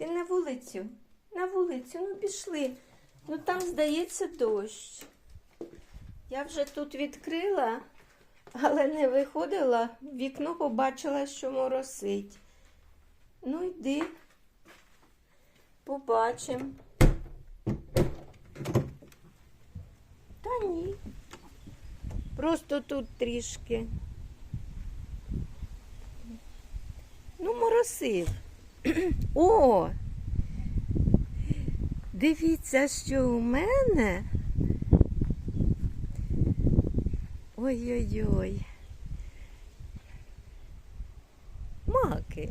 Ти на вулицю. На вулицю, ну пішли. Ну там, здається, дощ. Я вже тут відкрила, але не виходила. Вікно побачила, що моросить. Ну йди. Побачимо. Та ні. Просто тут трішки. Ну, моросив. О! Дивіться, що у мене. Ой-ой-ой. Маки.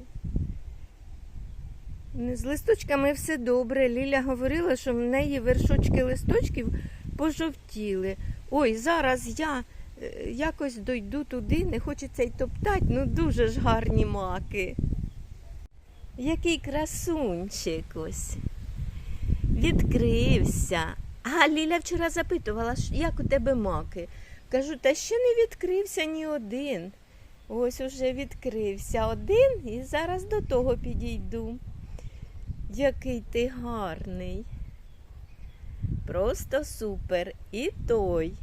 З листочками все добре. Ліля говорила, що в неї вершочки листочків пожовтіли. Ой, зараз я е, якось дойду туди, не хочеться й топтати, ну дуже ж гарні маки. Який красунчик ось. Відкрився. А Ліля вчора запитувала, як у тебе маки. Кажу, та ще не відкрився ні один. Ось уже відкрився один і зараз до того підійду. Який ти гарний. Просто супер. І той.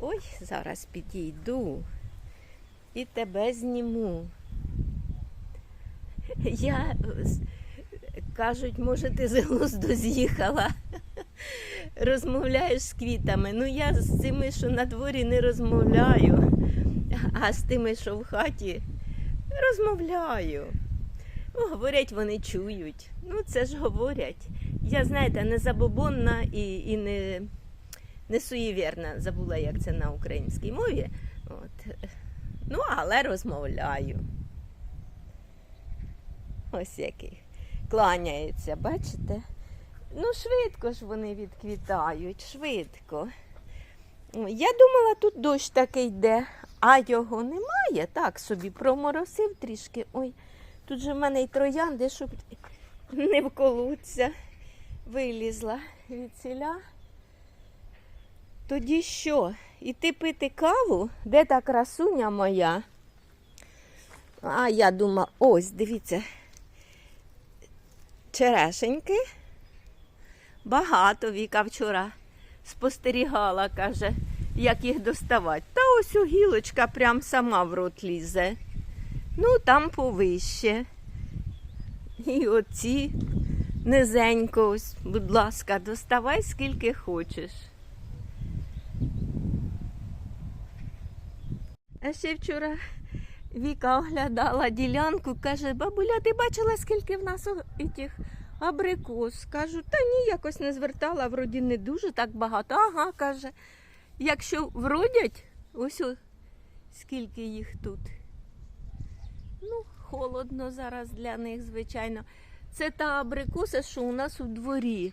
Ой, зараз підійду і тебе зніму. Я е, кажуть, може, ти з глузду з'їхала. Розмовляєш з квітами. Ну, я з цими, що на дворі, не розмовляю, а з тими, що в хаті, розмовляю. Ну, говорять, вони чують. Ну, це ж говорять. Я, знаєте, не забобонна і, і не, не суєвірна. Забула, як це на українській мові. От. Ну, але розмовляю. Ось який. Кланяється, бачите? Ну, швидко ж вони відквітають, швидко. Я думала, тут дощ такий йде, а його немає. Так собі проморосив трішки. Ой, тут же в мене й троянди, щоб не вколуться. Вилізла від ціля. Тоді що? Іти пити каву? Де та красуня моя? А я думала, ось, дивіться, черешеньки. Багато Віка вчора спостерігала, каже, як їх доставати. Та ось у гілочка прям сама в рот лізе. Ну, там повище. І оці низенько, ось, будь ласка, доставай скільки хочеш. А ще вчора Віка оглядала ділянку, каже, бабуля, ти бачила, скільки в нас тих абрикос? Кажу, та ні, якось не звертала, вроді не дуже так багато. Ага, каже, якщо вродять, ось скільки їх тут. Ну, холодно зараз для них, звичайно. Це та абрикоса, що у нас у дворі.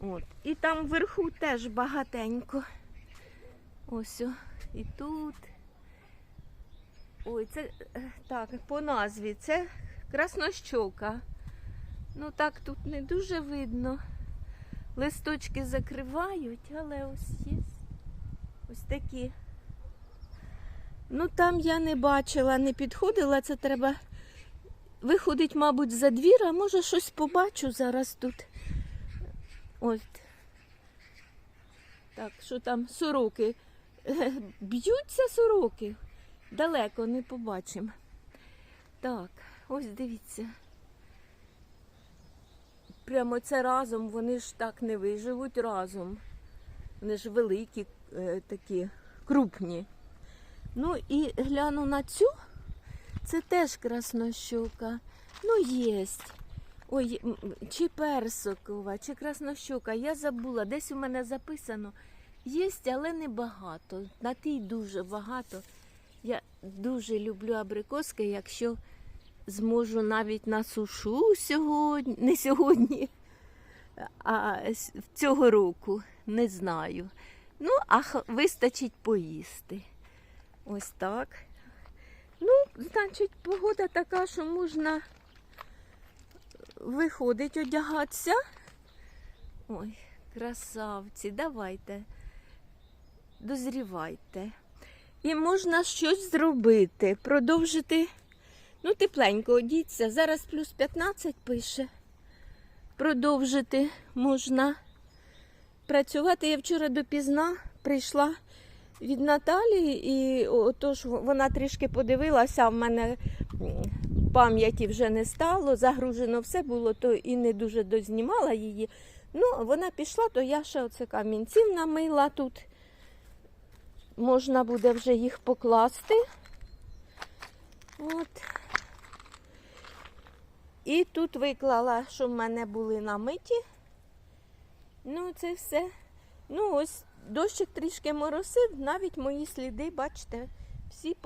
От. І там вверху теж багатенько. Ось о, і тут. Ой, це е, так, по назві це краснощока. Ну так тут не дуже видно. Листочки закривають, але ось є. Ось такі. Ну там я не бачила, не підходила, це треба виходить, мабуть, за двір, а може щось побачу зараз тут. Ось. Так, що там сороки? Е, Б'ються сороки. Далеко не побачимо. Так, ось дивіться. Прямо це разом, вони ж так не виживуть разом. Вони ж великі, е, такі, крупні. Ну і гляну на цю, це теж краснощока. Ну, єсть. Ой, чи персикова, чи краснощока. Я забула, десь у мене записано. Єсть, але не багато. На тій дуже багато. Я дуже люблю абрикоски, якщо зможу навіть на сушу сьогодні, не сьогодні, а цього року, не знаю. Ну, а вистачить поїсти. Ось так. Ну, значить, погода така, що можна виходить одягатися. Ой, красавці, давайте, дозрівайте. І можна щось зробити, продовжити Ну, тепленько одіться. Зараз плюс 15 пише. Продовжити можна працювати. Я вчора допізна прийшла від Наталі, і отож вона трішки подивилася, в мене пам'яті вже не стало, загружено все було, то і не дуже дознімала її. Ну, вона пішла, то я ще оце камінців намила тут. Можна буде вже їх покласти. От. І тут виклала, що в мене були намиті. Ну, це все. Ну, ось дощик трішки моросив, навіть мої сліди, бачите, всі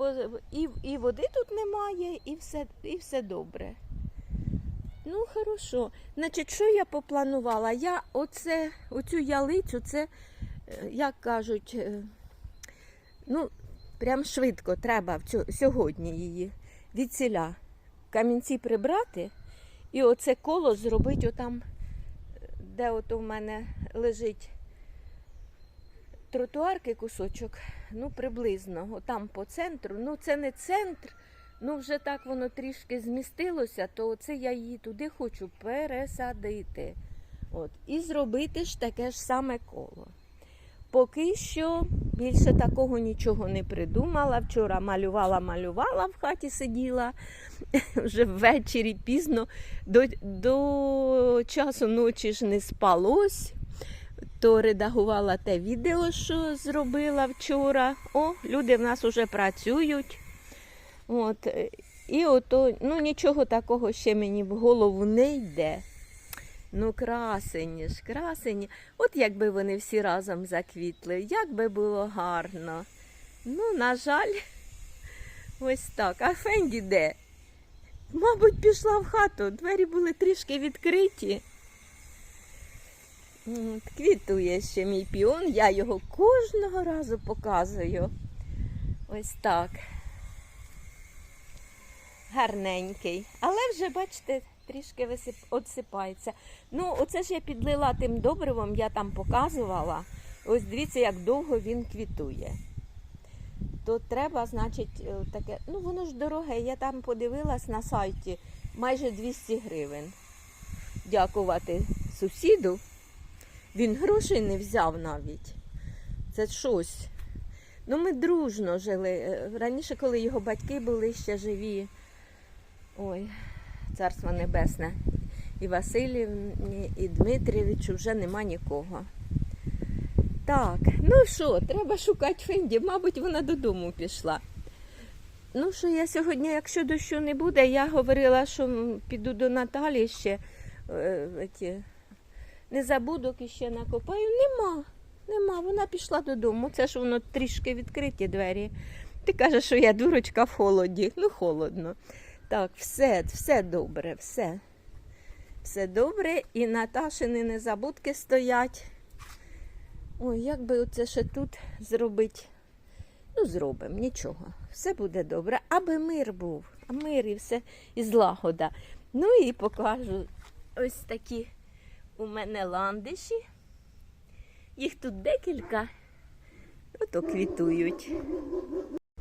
і, і води тут немає, і все, і все добре. Ну, хорошо. Значить, що я попланувала? Я оце, оцю ялицю, це, е, як кажуть, е, ну, прям швидко треба сьогодні її від ціля камінці прибрати і оце коло зробити отам, де ото в мене лежить тротуарки кусочок, ну приблизно, отам по центру. Ну це не центр, ну вже так воно трішки змістилося, то оце я її туди хочу пересадити. От, і зробити ж таке ж саме коло. Поки що більше такого нічого не придумала. Вчора малювала, малювала, в хаті сиділа вже ввечері пізно, до, до часу ночі ж не спалось, то редагувала те відео, що зробила вчора. О, люди в нас вже працюють. От, і ото, ну нічого такого ще мені в голову не йде. Ну, красені ж, красені. От якби вони всі разом заквітли, як би було гарно. Ну, на жаль, ось так. А Фенді де? Мабуть, пішла в хату. Двері були трішки відкриті. Квітує ще мій піон, я його кожного разу показую. Ось так. Гарненький. Але вже, бачите, трішки висип... отсипається. Ну, оце ж я підлила тим добривом, я там показувала. Ось дивіться, як довго він квітує. То треба, значить, е, таке. Ну, воно ж дороге. Я там подивилась на сайті майже 200 гривень. Дякувати сусіду. Він грошей не взяв навіть. Це щось. Ну, ми дружно жили. Е, Раніше, коли його батьки були ще живі. Ой, царство небесне. І Васильівні, і Дмитрівичу вже нема нікого. Так, ну що, треба шукати Фенді. Мабуть, вона додому пішла. Ну що, я сьогодні, якщо дощу не буде, я говорила, що піду до Наталі ще е, незабудок іще накопаю. Нема, нема. Вона пішла додому. Це ж воно трішки відкриті двері. Ти кажеш, що я дурочка в холоді. Ну, холодно. Так, все, все добре, все. Все добре. І Наташини незабудки стоять. Ой, як би оце ще тут зробити? Ну, зробимо, нічого. Все буде добре. Аби мир був, а мир і все, і злагода. Ну і покажу ось такі у мене ландиші. Їх тут декілька. Ото квітують.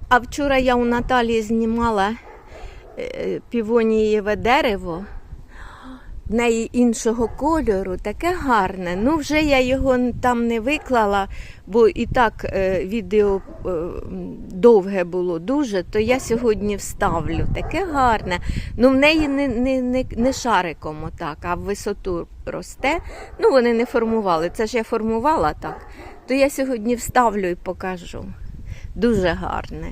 А вчора я у Наталії знімала півонієве дерево. В неї іншого кольору, таке гарне. Ну, вже я його там не виклала, бо і так е, відео е, довге було дуже, то я сьогодні вставлю. Таке гарне. Ну, в неї не, не, не, не шариком отак, а в висоту росте. Ну, вони не формували. Це ж я формувала так. То я сьогодні вставлю і покажу. Дуже гарне.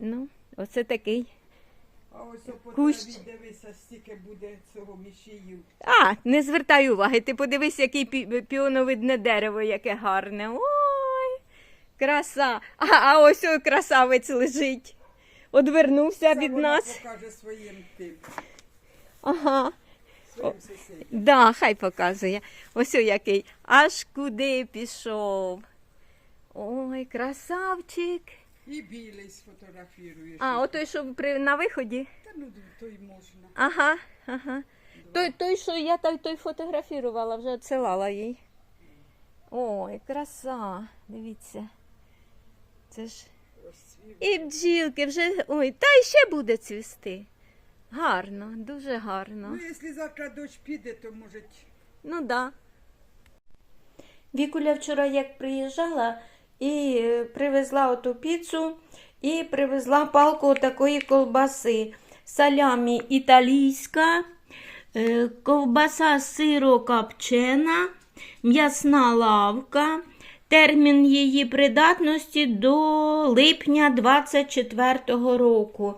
Ну, оце такий. А ось по Кущ. траві дивися, стільки буде цього мішію. А, не звертай уваги, ти подивись, яке пі- піоновидне дерево, яке гарне. Ой, краса. А, а ось ой красавець лежить. Одвернувся Це від вона нас. покаже своїм тим, Ага. своїм сусідям. Да, хай показує. Ось о який. Аж куди пішов. Ой, красавчик. І білий сфотографіруєш. А, отой, що при, на виході. Та ну той можна. Ага, ага. Той, той, що я той, той фотографувала, вже відсилала їй. Ой, краса. Дивіться. Це ж І бджілки вже. Ой, та й ще буде цвісти. Гарно, дуже гарно. Ну, якщо завтра дощ піде, то може. Ну да. Вікуля вчора як приїжджала і е, привезла оту піцу і привезла палку такої колбаси. Салямі італійська, е, ковбаса сиро-копчена, м'ясна лавка. Термін її придатності до липня 24-го року.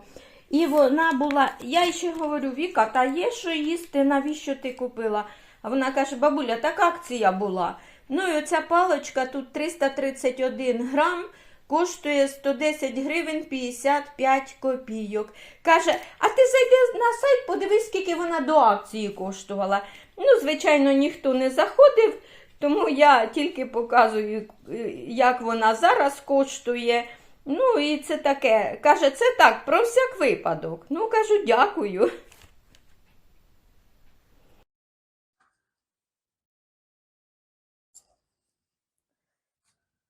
І вона була, я ще говорю, Віка, та є що їсти, навіщо ти купила? А вона каже, бабуля, так акція була. Ну і оця палочка тут 331 грам, коштує 110 гривень 55 копійок. Каже, а ти зайди на сайт, подивись, скільки вона до акції коштувала. Ну, звичайно, ніхто не заходив, тому я тільки показую, е, як вона зараз коштує. Ну, і це таке. Каже, це так, про всяк випадок. Ну, кажу, дякую.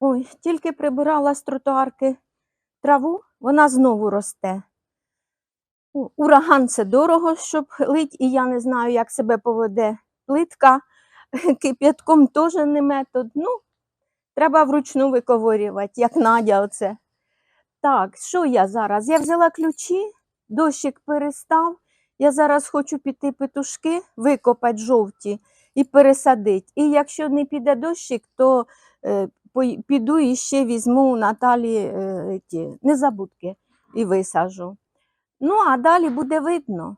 Ой, тільки прибирала з тротуарки траву, вона знову росте. Ураган це дорого, щоб лить, і я не знаю, як себе поведе плитка. Кип'ятком теж не метод. Ну, треба вручну виковорювати, як Надя оце. Так, що я зараз? Я взяла ключі, дощик перестав. Я зараз хочу піти петушки, викопати жовті і пересадити. І якщо не піде дощик, то е, піду і ще візьму у Наталі е, ті, незабудки і висажу. Ну, а далі буде видно.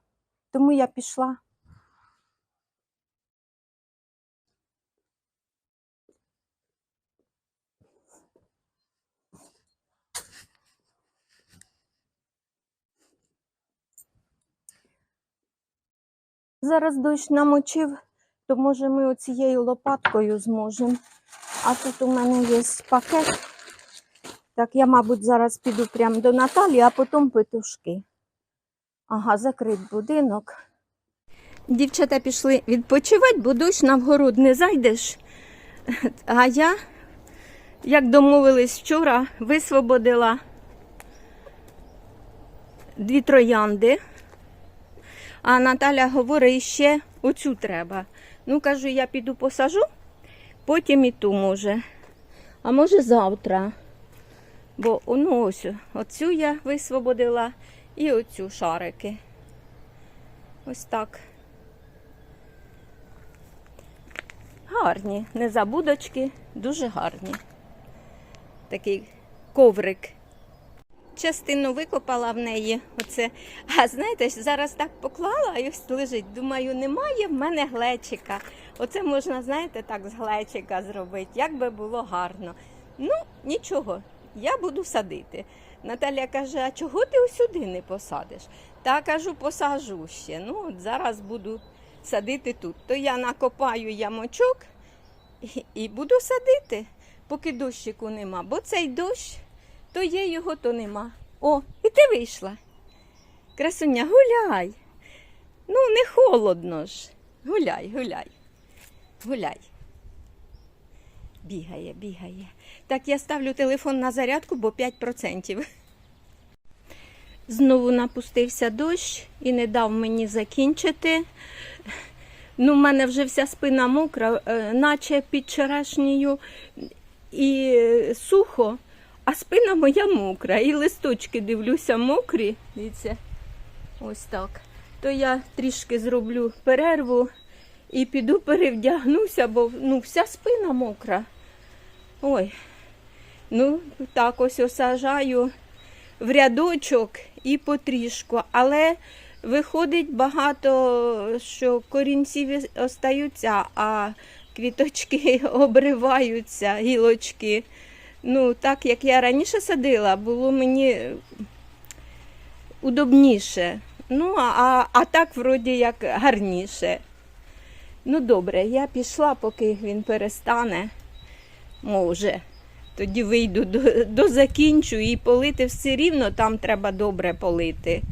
Тому я пішла. Зараз дощ намочив, то може ми оцією лопаткою зможемо. А тут у мене є пакет. Так, я, мабуть, зараз піду прямо до Наталі, а потім петушки. Ага, закрит будинок. Дівчата пішли відпочивати, бо дощ на вгород не зайдеш. А я, як домовились вчора, висвободила дві троянди. А Наталя говорить, ще оцю треба. Ну, кажу, я піду посажу, потім і ту може. А може завтра. Бо ну, ось оцю я висвободила і оцю шарики. Ось так. Гарні, незабудочки, дуже гарні. Такий коврик. Частину викопала в неї. Оце. А знаєте, зараз так поклала і ось лежить. Думаю, немає в мене глечика. Оце можна, знаєте, так з глечика зробити, як би було гарно. Ну, нічого, я буду садити. Наталя каже: а чого ти сюди не посадиш? Та кажу, посажу ще. Ну, от зараз буду садити тут. То я накопаю ямочок і, і буду садити, поки дощику нема. Бо цей дощ то є його, то нема. О, і ти вийшла. Красуня, гуляй. Ну, не холодно ж. Гуляй, гуляй. Гуляй. Бігає, бігає. Так, я ставлю телефон на зарядку, бо 5%. Знову напустився дощ і не дав мені закінчити. Ну, в мене вже вся спина мокра, е, наче під вчорашньою і е, сухо, а спина моя мокра. І листочки дивлюся мокрі. Дивіться, ось так. То я трішки зроблю перерву і піду перевдягнуся, бо ну, вся спина мокра. Ой, ну так ось осажаю в рядочок і потрішку. Але виходить багато, що корінці остаються, а квіточки обриваються, гілочки. Ну, так як я раніше садила, було мені удобніше. Ну, а, а так, вроді, як гарніше. Ну, добре, я пішла, поки він перестане. Може. Тоді вийду до, до закінчу і полити все рівно там треба добре полити.